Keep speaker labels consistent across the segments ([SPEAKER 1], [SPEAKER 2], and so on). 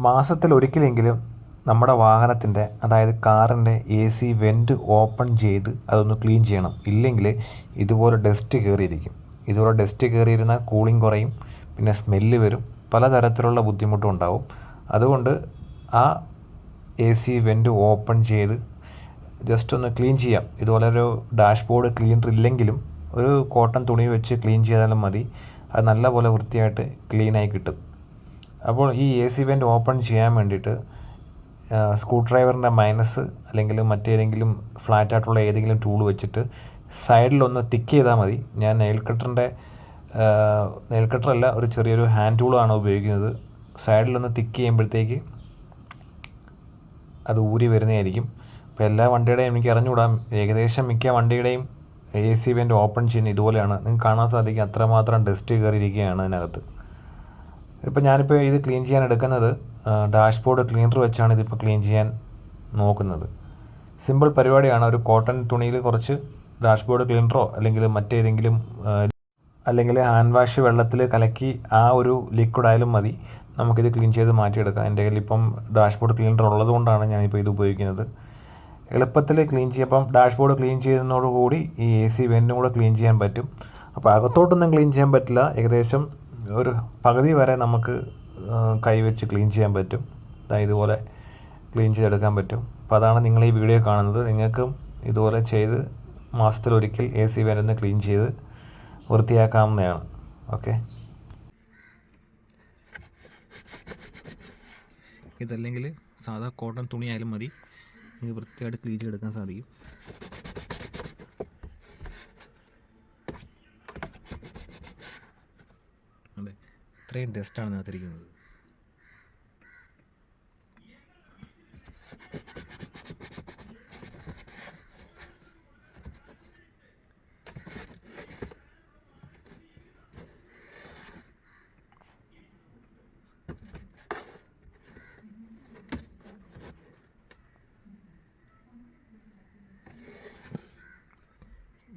[SPEAKER 1] മാസത്തിൽ ഒരിക്കലെങ്കിലും നമ്മുടെ വാഹനത്തിന്റെ അതായത് കാറിന്റെ എ സി വെന്റ് ഓപ്പൺ ചെയ്ത് അതൊന്ന് ക്ലീൻ ചെയ്യണം. ഇല്ലെങ്കിൽ ഇതുപോലെ ഡസ്റ്റ് കയറിയിരിക്കും ഇതുപോലെ ഡസ്റ്റ് കയറിയിരുന്നാൽ കൂളിംഗ് കുറയും പിന്നെ സ്മെല്ല് വരും. പലതരത്തിലുള്ള ബുദ്ധിമുട്ടും ഉണ്ടാവും. അതുകൊണ്ട് ആ എ സി വെന്റ് ഓപ്പൺ ചെയ്ത് ജസ്റ്റ് ഒന്ന് ക്ലീൻ ചെയ്യാം. ഇതുപോലെ ഒരു ഡാഷ്ബോർഡ് ക്ലീനർ ഇല്ലെങ്കിലും ഒരു കോട്ടൺ തുണി വെച്ച് ക്ലീൻ ചെയ്താലും മതി. അത് നല്ലപോലെ വൃത്തിയായിട്ട് ക്ലീനായി കിട്ടും. അപ്പോൾ ഈ എ സി വെന്റ് ഓപ്പൺ ചെയ്യാൻ വേണ്ടിയിട്ട് സ്ക്രൂ ഡ്രൈവറിന്റെ മൈനസ് അല്ലെങ്കിൽ മറ്റേതെങ്കിലും ഫ്ലാറ്റായിട്ടുള്ള ഏതെങ്കിലും ടൂൾ വെച്ചിട്ട് സൈഡിലൊന്ന് തിക്ക് ചെയ്താൽ മതി. ഞാൻ നെയിൽ കട്ടറിന്റെ നെയിൽ കട്ടറല്ല ഒരു ചെറിയൊരു ഹാൻഡ് ടൂളാണ് ഉപയോഗിക്കുന്നത്. സൈഡിലൊന്ന് തിക്ക് ചെയ്യുമ്പോഴത്തേക്ക് അത് ഊരി വരുന്നതായിരിക്കും. അപ്പോൾ എല്ലാ വണ്ടിയുടെയും എനിക്ക് അറിഞ്ഞുകൂടാം ഏകദേശം മിക്ക വണ്ടിയുടെയും എ സി വെന്റ് ഓപ്പൺ ചെയ്യുന്ന ഇതുപോലെയാണ്. നിങ്ങൾക്ക് കാണാൻ സാധിക്കും അത്രമാത്രം ഡസ്റ്റ് കയറിയിരിക്കുകയാണ് അതിനകത്ത്. ഇപ്പം ഞാനിപ്പോൾ ഇത് ക്ലീൻ ചെയ്യാൻ എടുക്കുന്നത് ഡാഷ്ബോർഡ് ക്ലീനർ വെച്ചാണ് ഇതിപ്പോൾ ക്ലീൻ ചെയ്യാൻ നോക്കുന്നത്. സിമ്പിൾ പരിപാടിയാണ്. ഒരു കോട്ടൺ തുണിയിൽ കുറച്ച് ഡാഷ്ബോർഡ് ക്ലീനറോ അല്ലെങ്കിൽ മറ്റേതെങ്കിലും അല്ലെങ്കിൽ ഹാൻഡ് വാഷ് വെള്ളത്തിൽ കലക്കി ആ ഒരു ലിക്വിഡ് ആയാലും മതി. നമുക്കിത് ക്ലീൻ ചെയ്ത് മാറ്റിയെടുക്കാം. എന്റെ കയ്യിൽ ഇപ്പം ഡാഷ്ബോർഡ് ക്ലീനർ ഉള്ളതുകൊണ്ടാണ് ഞാനിപ്പോൾ ഇത് ഉപയോഗിക്കുന്നത്. എളുപ്പത്തിൽ ക്ലീൻ ചെയ്യപ്പം ഡാഷ്ബോർഡ് ക്ലീൻ ചെയ്യുന്നതോടുകൂടി ഈ എ സി വെന്റും കൂടെ ക്ലീൻ ചെയ്യാൻ പറ്റും. അപ്പോൾ അകത്തോട്ടൊന്നും ക്ലീൻ ചെയ്യാൻ പറ്റില്ല. ഏകദേശം ഒരു പകുതി വരെ നമുക്ക് കൈവച്ച് ക്ലീൻ ചെയ്യാൻ പറ്റും. ഇതുപോലെ ക്ലീൻ ചെയ്തെടുക്കാൻ പറ്റും. അപ്പോൾ അതാണ് നിങ്ങൾ ഈ വീഡിയോ കാണുന്നത്. നിങ്ങൾക്കും ഇതുപോലെ ചെയ്ത് മാസത്തിലൊരിക്കൽ എ സി വരുന്ന ക്ലീൻ ചെയ്ത് വൃത്തിയാക്കാവുന്നതാണ്. ഓക്കെ?
[SPEAKER 2] ഇതല്ലെങ്കിൽ സാധാ കോട്ടൺ തുണിയായാലും മതി. നിങ്ങൾക്ക് വൃത്തിയായിട്ട് ക്ലീൻ ചെയ്തെടുക്കാൻ സാധിക്കും അതെ ഇത്രയും ഡസ്റ്റാണ് അതിനകത്തിരിക്കുന്നത്.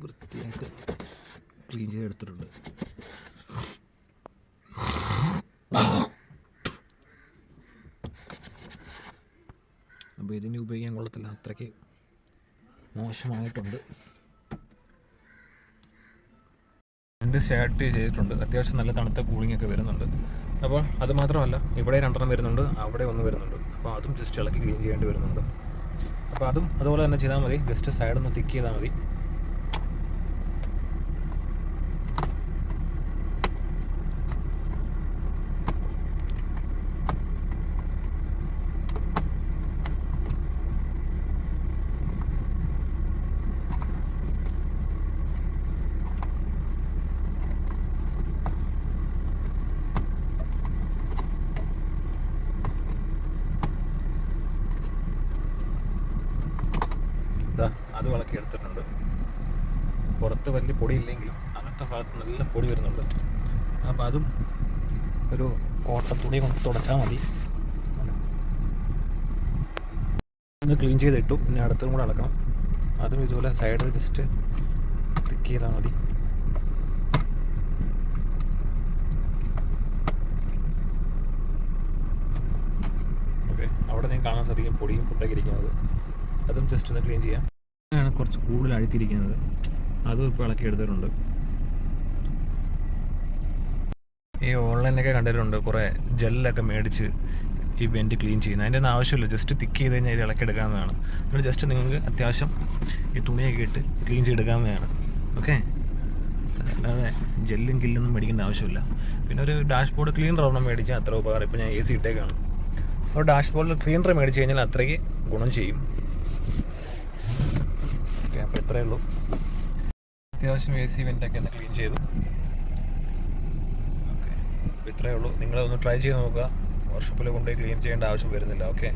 [SPEAKER 2] വൃത്തിയായിട്ട് ക്ലീൻ ചെയ്തെടുത്തിട്ടുണ്ട് അപ്പോൾ ഇതിന് ഉപയോഗിക്കാൻ കൊള്ളത്തില്ല. അത്രയ്ക്ക് മോശമായിട്ടുണ്ട്. രണ്ട് സ്റ്റാർട്ട് ചെയ്തിട്ടുണ്ട്. അത്യാവശ്യം നല്ല തണുത്ത കൂളിംഗ് ഒക്കെ വരുന്നുണ്ട്. അപ്പോൾ അത് മാത്രമല്ല ഇവിടെ രണ്ടെണ്ണം വരുന്നുണ്ട് അവിടെ ഒന്ന് വരുന്നുണ്ട്. അപ്പോൾ അതും ജസ്റ്റ് ഇളക്കി ക്ലീൻ ചെയ്യേണ്ടി വരുന്നുണ്ട്. അപ്പോൾ അതും അതുപോലെ തന്നെ ചെയ്താൽ മതി. ജസ്റ്റ് സൈഡൊന്ന് തിക്ക് ചെയ്താൽ മതി ഇതാ അത് വളക്കി എടുത്തിട്ടുണ്ട്. പുറത്ത് വലിയ പൊടിയില്ലെങ്കിലും അങ്ങനത്തെ ഭാഗത്ത് നല്ല പൊടി വരുന്നുണ്ട്. അപ്പോൾ അതും ഒരു കോട്ടൺ തുണി കൊണ്ട് തുടച്ചാൽ മതി. ഒന്ന് ക്ലീൻ ചെയ്തിട്ടു. പിന്നെ അടുത്തും കൂടെ അടക്കണം അതും ഇതുപോലെ സൈഡിൽ ജസ്റ്റ് തിക്ക് ചെയ്താൽ മതി. ഓക്കെ അവിടെ ഞാൻ കാണാൻ സാധിക്കും പൊടിയും പൊട്ടൊക്കെ ഇരിക്കുന്നത്. അതും ജസ്റ്റ് ഒന്ന് ക്ലീൻ ചെയ്യാം. ആണ് കുറച്ച് കൂടുതൽ അഴുക്കിരിക്കുന്നത് അതും ഇപ്പോൾ ഇളക്കി എടുത്തിട്ടുണ്ട്. ഈ ഓൺലൈനൊക്കെ കണ്ടിട്ടുണ്ട് കുറേ ജെല്ലൊക്കെ മേടിച്ച് ഈ വെന്റ് ക്ലീൻ ചെയ്യുന്നത്. അതിന്റെ ഒന്നും ആവശ്യമില്ല. ജസ്റ്റ് തിക്ക് ചെയ്ത് കഴിഞ്ഞാൽ ഇത് ഇളക്കിയെടുക്കാവുന്നതാണ് എന്നിട്ട് ജസ്റ്റ് നിങ്ങൾക്ക് അത്യാവശ്യം ഈ തുണിയൊക്കെ ഇട്ട് ക്ലീൻ ചെയ്തെടുക്കാവുന്നതാണ് ഓക്കെ? അല്ലാതെ ജെല്ലും കില്ലൊന്നും മേടിക്കേണ്ട ആവശ്യമില്ല. പിന്നെ ഒരു ഡാഷ് ബോർഡ് ക്ലീനർ ഒരെണ്ണം മേടിച്ചാൽ അത്ര ഉപകാരം. ഇപ്പോൾ ഞാൻ എ സി ഇട്ടേക്കാണ്. അപ്പോൾ ഡാഷ്ബോർഡിൽ ക്ലീനർ മേടിച്ച് കഴിഞ്ഞാൽ അത്രയ്ക്ക് ഗുണം ചെയ്യും. ഇത്രയേ ഉള്ളൂ. അത്യാവശ്യം എ സി വെന്റൊക്കെ ഒന്ന് ക്ലീൻ ചെയ്തു. ഇത്രയേ ഉള്ളൂ. നിങ്ങളതൊന്ന് ട്രൈ ചെയ്ത് നോക്കുക. വർഷപ്പിൽ കൊണ്ടുപോയി ക്ലീൻ ചെയ്യേണ്ട ആവശ്യം വരുന്നില്ല. ഓക്കെ